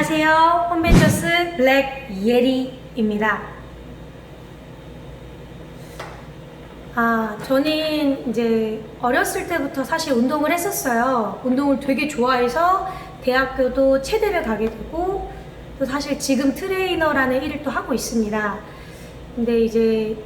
안녕하세요. 홈벤처스 블랙 예리입니다. 아, 저는 이제 어렸을 때부터 사실 운동을 했었어요. 운동을 되게 좋아해서 대학교도 체대를 가게 되고 또 사실 지금 트레이너라는 일을 또 하고 있습니다. 근데 이제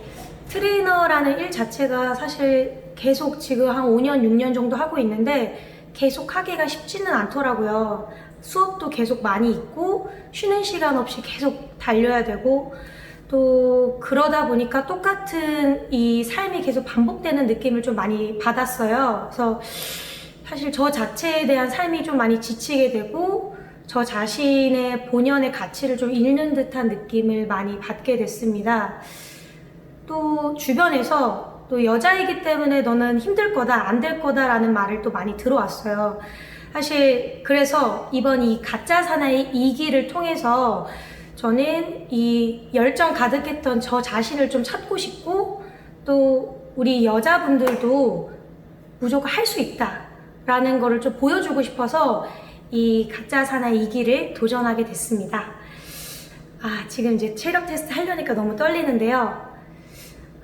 트레이너라는 일 자체가 사실 계속 지금 한 5년, 6년 정도 하고 있는데 계속 하기가 쉽지는 않더라고요. 수업도 계속 많이 있고 쉬는 시간 없이 계속 달려야 되고 또 그러다 보니까 똑같은 이 삶이 계속 반복되는 느낌을 좀 많이 받았어요. 그래서 사실 저 자체에 대한 삶이 좀 많이 지치게 되고 저 자신의 본연의 가치를 좀 잃는 듯한 느낌을 많이 받게 됐습니다. 또 주변에서 또 여자이기 때문에 너는 힘들 거다, 안 될 거다라는 말을 또 많이 들어왔어요. 사실 그래서 이번 이 가짜 사나이 2기를 통해서 저는 이 열정 가득했던 저 자신을 좀 찾고 싶고 또 우리 여자분들도 무조건 할 수 있다라는 거를 좀 보여주고 싶어서 이 가짜 사나이 2기를 도전하게 됐습니다. 아, 지금 이제 체력 테스트 하려니까 너무 떨리는데요.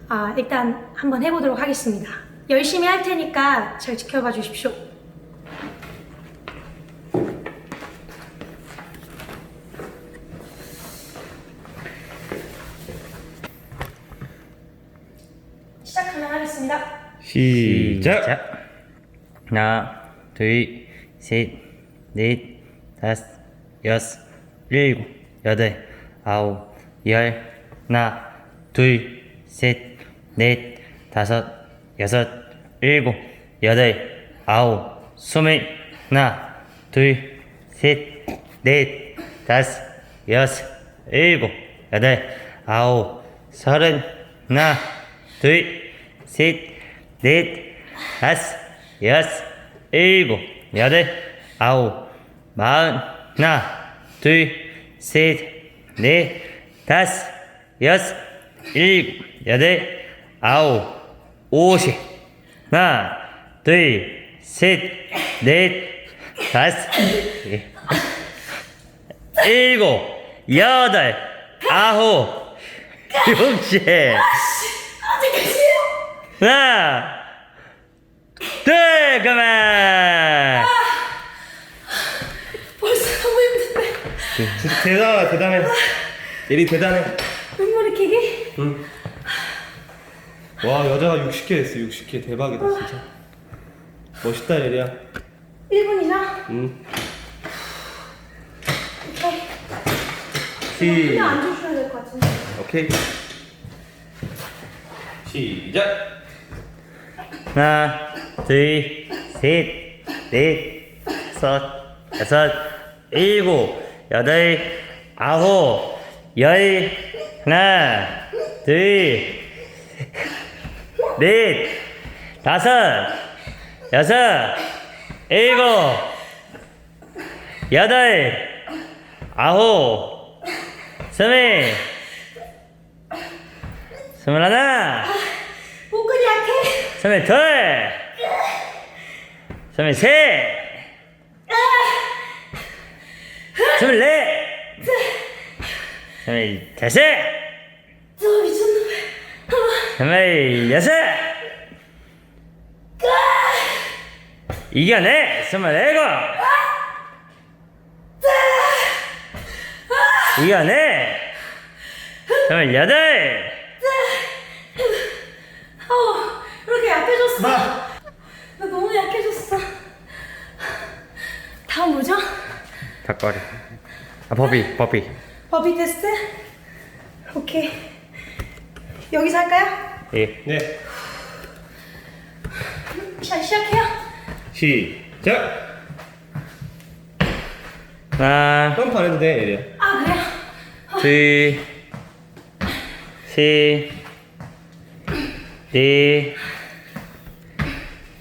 아, 일단 한번 해보도록 하겠습니다. 열심히 할 테니까 잘 지켜봐 주십시오. 시작 하겠습니다. 시작. 하나, 둘, 셋, 넷, 다섯, 여섯, 일곱, 여덟, 아홉, 열. 하나, 둘, 셋, 넷, 다섯, 여섯, 일곱, 여덟, 아홉, 스물. 하나, 둘, 셋, 넷, 다섯, 여섯, 일곱, 여덟, 아홉, 서른. 하나, 둘, 셋, 넷, 다섯, 여섯, 일곱, 여덟, 아홉, 마흔, 하나, 둘, 셋, 넷, 다섯, 여섯, 일곱, 여덟, 아홉, 오십, 하나, 둘, 셋, 넷, 다섯, 예. 일곱, 여덟, 아홉, 육십. 하나, 둘, 그만. 벌써 너무 힘든데. 진짜 대단하다 대단해 예리 대단해 눈물이 켜기? 응. 와 여자가 60개 했어 60개 대박이다 진짜 멋있다 예리야 1분이나? 응. 오케이. 시 그냥 앉아주셔야 될 것 같은데. 오케이 시작 하나, 둘, 셋, 넷, 다섯, 여섯, 일곱, 여덟, 아홉, 열, 하나, 둘, 넷, 다섯, 여섯, 일곱, 여덟, 아홉, 스물, 스물하나, 약해. 스물둘, 스물셋, 스물넷, 스물다섯, 저 미쳤나봐. 스물여섯, 이겨내, 스물일곱, 이겨내, 스물여덟, 어, 약해졌어. 나 너무 약해졌어. 다음 뭐죠? 닭거리, 아 버비, 버비. 버비 테스트? 오케이. 여기서 할까요? 예. 네 자, 시작해요. 시작 하나, 점프 안 해도 돼 예리야 아, 그래요? 둘, 셋, 넷,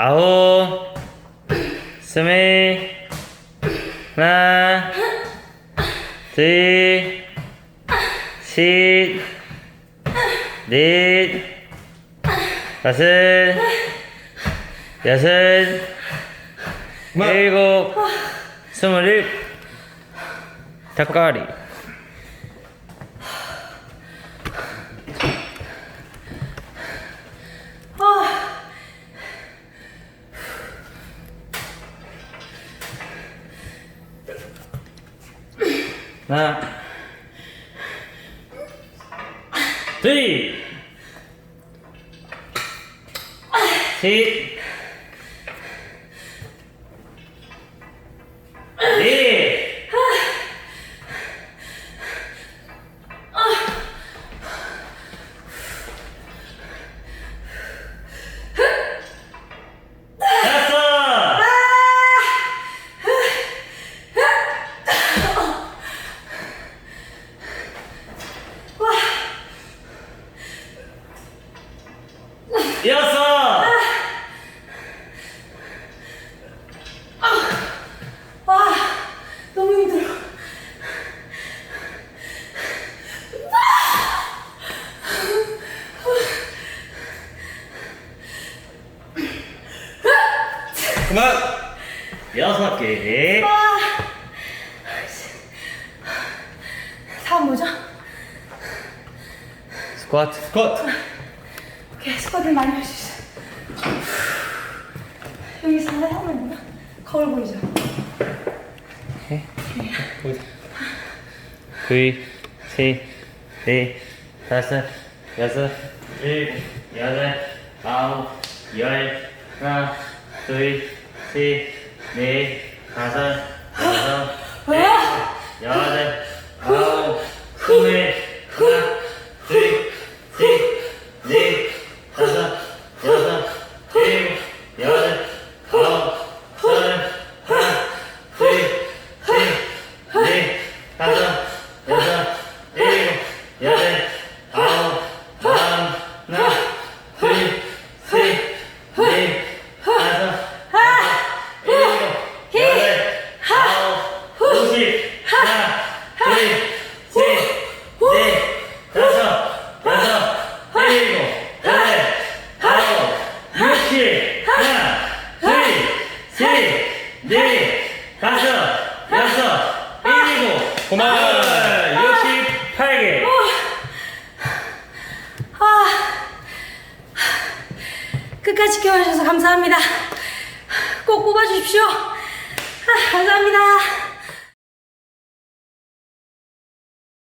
아홉, 스물, 하나, 둘, 셋, 넷, 다섯, 여섯. 일곱, 스물일, 닭가리. 하나, 둘, 셋, 넷, 다섯, 여섯, 아, 너무 힘들어. 그만. 여섯 개, 다음 뭐죠? 스쿼트, 스쿼트. 오케이, 스쿼트를 많이 할 수 있어. 여기서 하면 되나? 거울 보이죠? 거기서. 둘, 셋, 넷, 다섯, 여섯, 일곱, 여덟, 아홉, 열, 하나, 둘, 셋, 넷, 다섯, 여섯, 일곱, 여덟, 아홉, 스물, 하나, 둘, 셋, 넷, 다섯, 여섯, 일곱, 여덟, 아홉, 서른, 하나, 둘, 셋, 넷, 다섯, 여섯, 일곱, 여덟, 아홉, 마흔, 하나, 둘, 셋, 넷, 다섯, 여섯, 일곱, 여덟, 아홉, 오십, 하나, 둘, 셋, 넷, 다섯, 여섯, 일곱, 여덟, 아홉, 육십, 하나, 둘, 셋, 넷, 다섯, 여섯, 일곱, 고마워. 여덟, 육십팔 개. 끝까지 지켜주셔서 감사합니다. 꼭 뽑아주십시오. 아, 감사합니다.